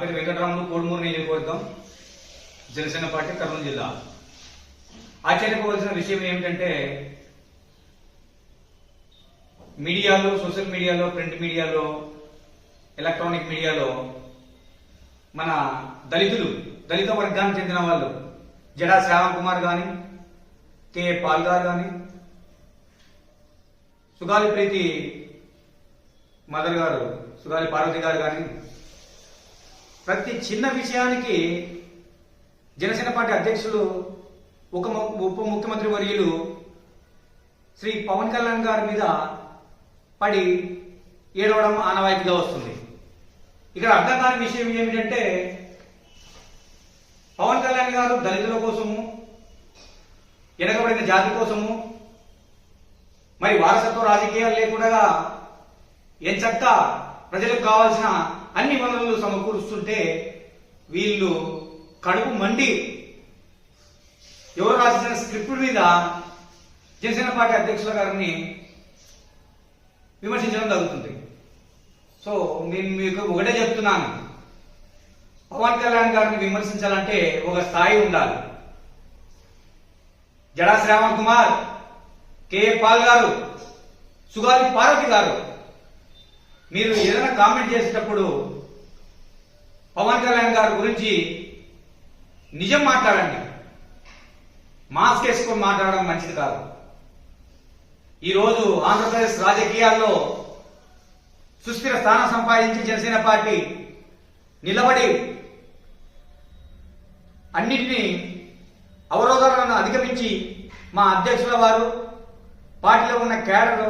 వెంకటరాములు కోడుమూరు నియోజకవర్గం జనసేన పార్టీ కర్నూలు జిల్లా. ఆశ్చర్యపోవలసిన విషయం ఏమిటంటే మీడియాలో సోషల్ మీడియాలో ప్రింట్ మీడియాలో ఎలక్ట్రానిక్ మీడియాలో మన దళితులు దళిత వర్గానికి చెందిన వాళ్ళు జడా శ్రావణ్ కుమార్ కానీ కే పాల్ గారు కానీ సుగాలి ప్రీతి మదర్ గారు సుగాలి పార్వతి గారు కానీ ప్రతి చిన్న విషయానికి జనసేన పార్టీ అధ్యక్షులు ఒక ఉప ముఖ్యమంత్రి వర్యులు శ్రీ పవన్ కళ్యాణ్ గారి మీద పడి ఏడవడం ఆనవాయితీగా వస్తుంది. ఇక్కడ అర్థం కాని విషయం ఏమిటంటే పవన్ కళ్యాణ్ గారు దళితుల కోసము వెనకబడిన జాతి కోసము మరి వారసత్వ రాజకీయాలు లేకుండా ఎంచక్క ప్రజలకు కావాల్సిన అన్ని వనరులు సమకూరుస్తుంటే వీళ్ళు కడుపు మండి ఎవరు రాసిన స్క్రిప్ట్ మీద జనసేన పార్టీ అధ్యక్షుల గారిని విమర్శించడం జరుగుతుంది. సో నేను మీకు ఒకటే చెప్తున్నాను. పవన్ కళ్యాణ్ గారిని విమర్శించాలంటే ఒక స్థాయి ఉండాలి. జడా శ్రావణ్ కుమార్ కె పాల్ గారు సుగాలి పార్వతి గారు మీరు ఏదైనా కామెంట్ చేసేటప్పుడు పవన్ కళ్యాణ్ గారి గురించి నిజం మాట్లాడండి. మాస్క్ వేసుకొని మాట్లాడడం మంచిది కాదు. ఈరోజు ఆంధ్రప్రదేశ్ రాజకీయాల్లో సుస్థిర స్థానం సంపాదించి జనసేన పార్టీ నిలబడి అన్నిటినీ అవరోధాలను అధిగమించి మా అధ్యక్షుల వారు పార్టీలో ఉన్న క్యాడర్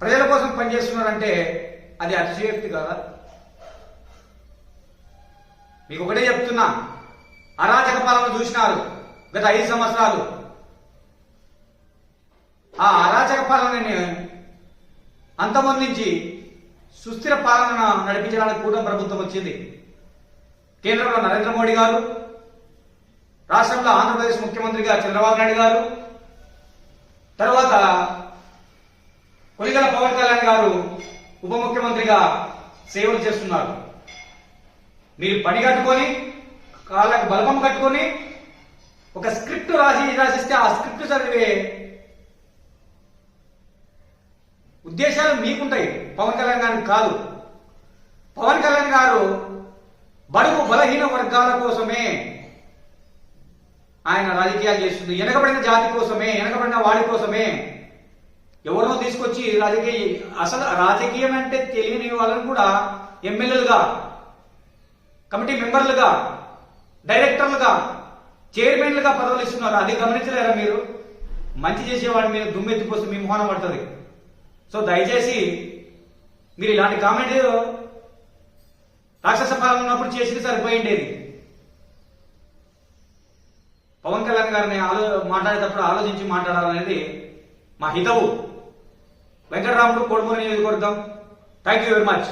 ప్రజల కోసం పనిచేస్తున్నారంటే అది అతిశయోక్తి కదా? మీకు ఒకటే చెప్తున్నా. అరాచక పాలన చూసినారు గత ఐదు సంవత్సరాలు. ఆ అరాచక పాలనని అంతమొందించి సుస్థిర పాలన నడిపించడానికి కూడా ప్రభుత్వం వచ్చింది. కేంద్రంలో నరేంద్ర మోడీ గారు రాష్ట్రంలో ఆంధ్రప్రదేశ్ ముఖ్యమంత్రిగా చంద్రబాబు నాయుడు గారు తర్వాత కొలిగల పవన్ కళ్యాణ్ గారు ఉప ముఖ్యమంత్రిగా సేవలు చేస్తున్నారు. మీరు పని కట్టుకొని కాళ్ళకు బలపం కట్టుకొని ఒక స్క్రిప్ట్ రాసి రాసిస్తే ఆ స్క్రిప్ట్ చదివే ఉద్దేశాలు మీకుంటాయి. పవన్ కళ్యాణ్ గారికి కాదు. పవన్ కళ్యాణ్ గారు బడుగు బలహీన వర్గాల కోసమే ఆయన రాజకీయాలు చేస్తుంది వెనకబడిన జాతి కోసమే వెనకబడిన వాడి కోసమే ఎవరినో తీసుకొచ్చి రాజకీయ అసలు రాజకీయం అంటే తెలియని వాళ్ళని కూడా ఎమ్మెల్యేలుగా కమిటీ మెంబర్లుగా డైరెక్టర్లుగా చైర్మన్లుగా పదవులు ఇస్తున్నారు అది గమనించలేరా మీరు? మంచి చేసేవాడి మీద దుమ్మెత్తిపోస్తే మీ మోహనం పడుతుంది. సో దయచేసి మీరు ఇలాంటి కామెంట్ రాక్షస పాలన ఉన్నప్పుడు చేసి సరిపోయిండేది పవన్ కళ్యాణ్ గారిని ఆలో మాట్లాడేటప్పుడు ఆలోచించి మాట్లాడాలనేది మా హితవు. వెంకటరాముడు కోడుమూరి నియోజకవర్గం. Thank you very much